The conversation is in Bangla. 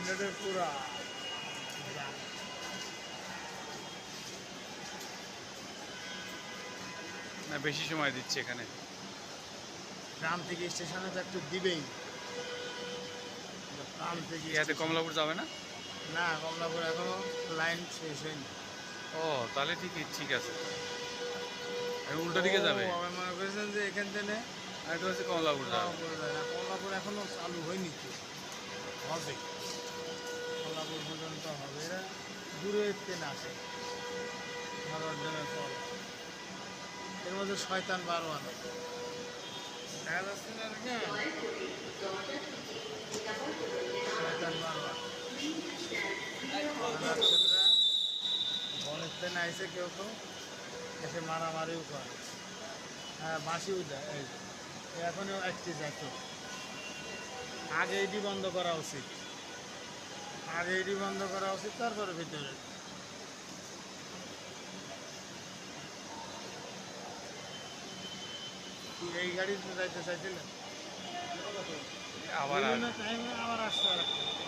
স্ট্যান্ডার্ডের পুরা না বেশি সময় দিচ্ছে এখানে। গ্রাম থেকে স্টেশনে তো একটু দিবেই। গ্রাম থেকে ইয়াতে কমলাপুর যাবে না? না কমলাপুর এখনও লাইন শেষ হয়নি। ও তাহলে ঠিকই ঠিক আছে। উল্টো দিকে যাবে। আমি মনে করেছেন যে এখান থেকে আর এটা হচ্ছে কমলাপুর যাবে। কমলাপুর কমলাপুর এখনও চালু হয়নি তো। হবে। কমলাপুর পর্যন্ত হবে। দূরে ট্রেন আসে। নরড্ডামের পর এর মধ্যে শয়তান বারো আনা দেখা? যাচ্ছে ট্রেন আইসে কেউ কেউ এসে মারামারিও করে। হ্যাঁ বাঁশিও দেয়। এখনও একটি যাচ্ছে আগে এটি বন্ধ করা উচিত। আগে এটি বন্ধ করা উচিত তারপরে ভিতরে। এই গাড়ি যাইতে চাইছিলেন? আবার আবার আসতে